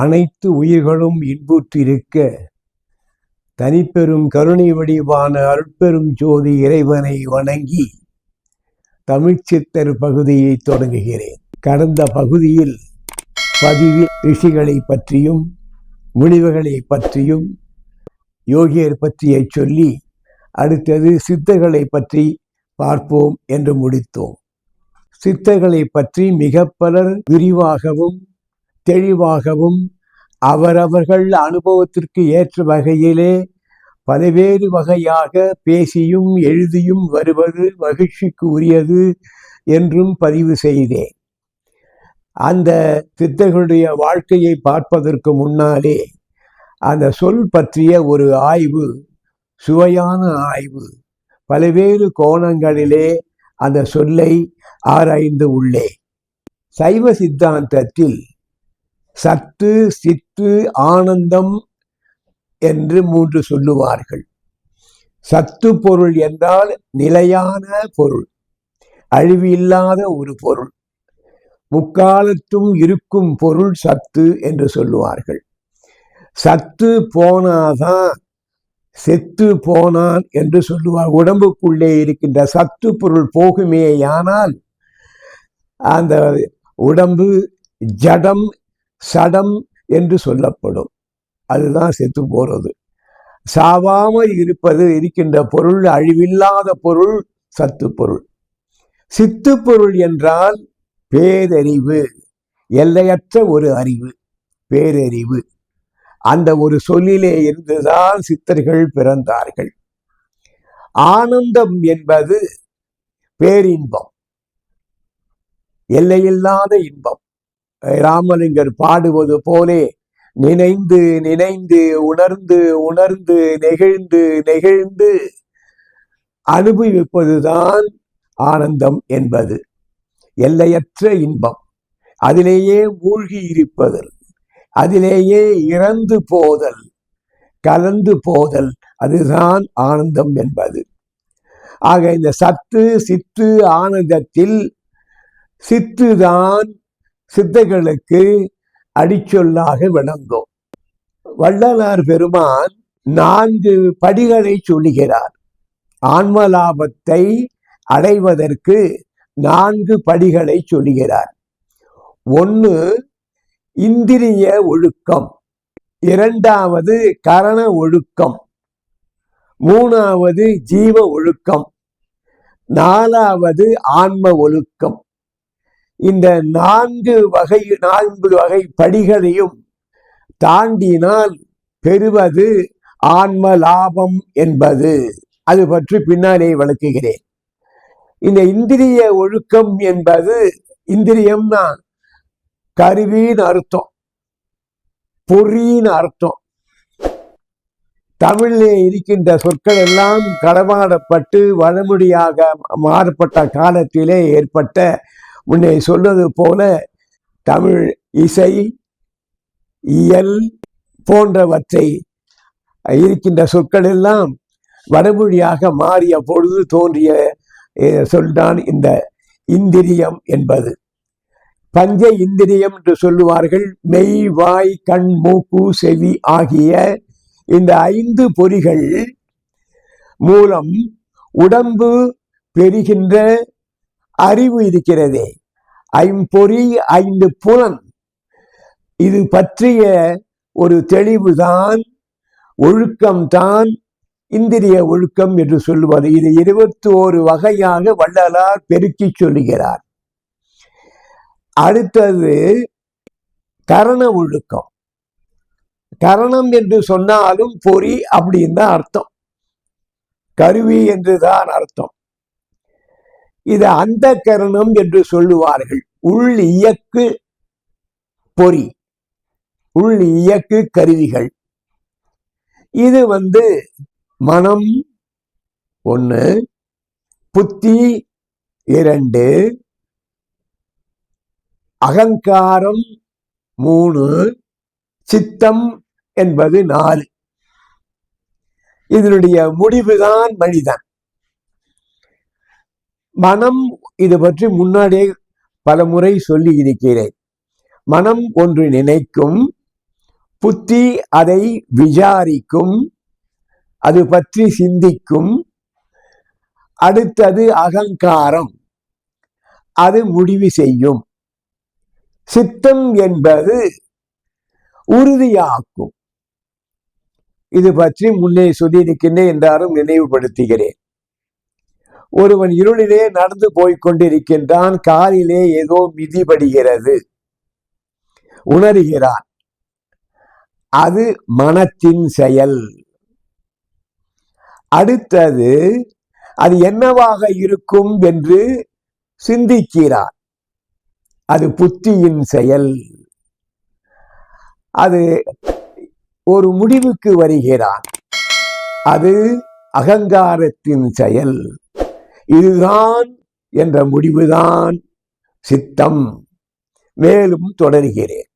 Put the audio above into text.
அனைத்து உயிர்களும் இன்புற்றிருக்க தனிப்பெரும் கருணை வடிவான அருட்பெரும் ஜோதி இறைவனை வணங்கி தமிழ்ச்சித்தர் பகுதியை தொடங்குகிறேன். கடந்த பகுதியில் பதிவு ரிஷிகளை பற்றியும் முனிவர்களை பற்றியும் யோகியர் பற்றிய சொல்லி அடுத்தது சித்தர்களை பற்றி பார்ப்போம் என்று முடித்தோம். சித்தர்களை பற்றி மிக பலர் விரிவாகவும் தெளிவாகவும் அவரவர்கள் அனுபவத்திற்கு ஏற்ற வகையிலே பல்வேறு வகையாக பேசியும் எழுதியும் வருவது மகிழ்ச்சிக்கு உரியது என்றும் பதிவு செய்தேன். அந்த சித்தர்களுடைய வாழ்க்கையை பார்ப்பதற்கு முன்னாலே அந்த சொல் பற்றிய ஒரு ஆய்வு சுவையான ஆய்வு பல்வேறு கோணங்களிலே அந்த சொல்லை ஆராய்ந்து உள்ளே சைவ சித்தாந்தத்தில் சத்து சித்து ஆனந்தம் என்று மூன்று சொல்லுவார்கள். சத்து பொருள் என்றால் நிலையான பொருள் அழிவு இல்லாத ஒரு பொருள். முக்காலத்தும் இருக்கும் பொருள் சத்து என்று சொல்லுவார்கள். சத்து போனாதான் செத்து போனான் என்று சொல்லுவார். உடம்புக்குள்ளே இருக்கின்ற சத்து பொருள் போகுமேயானால் அந்த உடம்பு ஜடம் சடம் என்று சொல்லப்படும். அதுதான் செத்து போறது. சாவாமல் இருப்பது இருக்கின்ற பொருள் அழிவில்லாத பொருள் சத்து பொருள். சித்து பொருள் என்றால் பேரறிவு எல்லையற்ற ஒரு அறிவு பேரறிவு. அந்த ஒரு சொல்லிலே இருந்துதான் சித்தர்கள் பிறந்தார்கள். ஆனந்தம் என்பது பேரின்பம் எல்லையில்லாத இன்பம். ராமலிங்கர் பாடுவது போலே நினைந்து நினைந்து உணர்ந்து உணர்ந்து நெகிழ்ந்து நெகிழ்ந்து அனுபவிப்பதுதான் ஆனந்தம் என்பது. எல்லையற்ற இன்பம். அதிலேயே மூழ்கி இருப்பதல். அதிலேயே இறந்து போதல். கலந்து போதல். அதுதான் ஆனந்தம் என்பது. ஆக இந்த சத்து சித்து ஆனந்தத்தில் சித்துதான் சித்தைகளுக்கு அடிச்சொல்லாக விளங்கும். வள்ளலார் பெருமான் நான்கு படிகளை சொல்லுகிறார். ஆன்மலாபத்தை அடைவதற்கு நான்கு படிகளை சொல்லுகிறார். ஒன்று இந்திரிய ஒழுக்கம். இரண்டாவது கரண ஒழுக்கம். மூணாவது ஜீவ ஒழுக்கம். நாலாவது ஆன்ம ஒழுக்கம். இந்த நான்கு வகை நான்கு வகை படிகளையும் தாண்டினால் பெறுவது ஆன்ம லாபம் என்பது. அது பற்றி பின்னாலே விளக்குகிறேன். இந்த இந்திரிய ஒழுக்கம் என்பது இந்திரியம்னா கருவின்னு அர்த்தம் பொறின்னு அர்த்தம். தமிழிலே இருக்கின்ற சொற்கள் எல்லாம் களமாடப்பட்டு வளமுடியாக மாறுபட்ட காலத்திலே ஏற்பட்ட முன்னே சொல்வது போல தமிழ் இசை இயல் போன்றவற்றை இருக்கின்ற சொற்கள் எல்லாம் வடமொழியாக மாறிய பொழுது தோன்றிய சொல்தான் இந்த இந்திரியம் என்பது. பஞ்ச இந்திரியம் என்று சொல்லுவார்கள். மெய் வாய் கண் மூக்கு செவி ஆகிய இந்த ஐந்து பொறிகள் மூலம் உடம்பு பெறுகின்ற அறிவு இருக்கிறதே. ஐம்பொறி ஐந்து புலன். இது பற்றிய ஒரு தெளிவுதான் ஒழுக்கம்தான் இந்திரிய ஒழுக்கம் என்று சொல்லுவது. இது இருபத்தி ஓரு வகையாக வள்ளலார் பெருக்கி சொல்லுகிறார் அடுத்தது கரண ஒழுக்கம். கரணம் என்று சொன்னாலும் பொறி அப்படின்னு தான் அர்த்தம். கருவி என்றுதான் அர்த்தம். இது அந்த கரணம் என்று சொல்லுவார்கள். உள் இயக்கு பொறி உள் இயக்கு கருவிகள். இது வந்து மனம் ஒன்று புத்தி இரண்டு அகங்காரம் மூணு சித்தம் என்பது நாலு. இதனுடைய முடிவுதான் மனிதன். மனம் இது பற்றி முன்னாடியே பல முறை சொல்லி இருக்கிறேன். மனம் ஒன்று நினைக்கும் புத்தி அதை விசாரிக்கும் அது பற்றி சிந்திக்கும் அடுத்தது அகங்காரம் அது முடிவு செய்யும். சித்தம் என்பது உறுதியாக்கும். இது பற்றி முன்னே சொல்லியிருக்கின்றேன் என்றாலும் நினைவுபடுத்துகிறேன். ஒருவன் இருளிலே நடந்து போய்க் கொண்டிருக்கின்றான் காலிலே ஏதோ மிதிபடுகிறது. உணர்கிறான் அது மனத்தின் செயல். அடுத்தது அது என்னவாக இருக்கும் என்று சிந்திக்கிறான் அது புத்தியின் செயல். அது ஒரு முடிவுக்கு வருகிறான் அது அகங்காரத்தின் செயல். இதுதான் என்ற முடிவுதான் சித்தம். மேலும் தொடர்கிறேன்.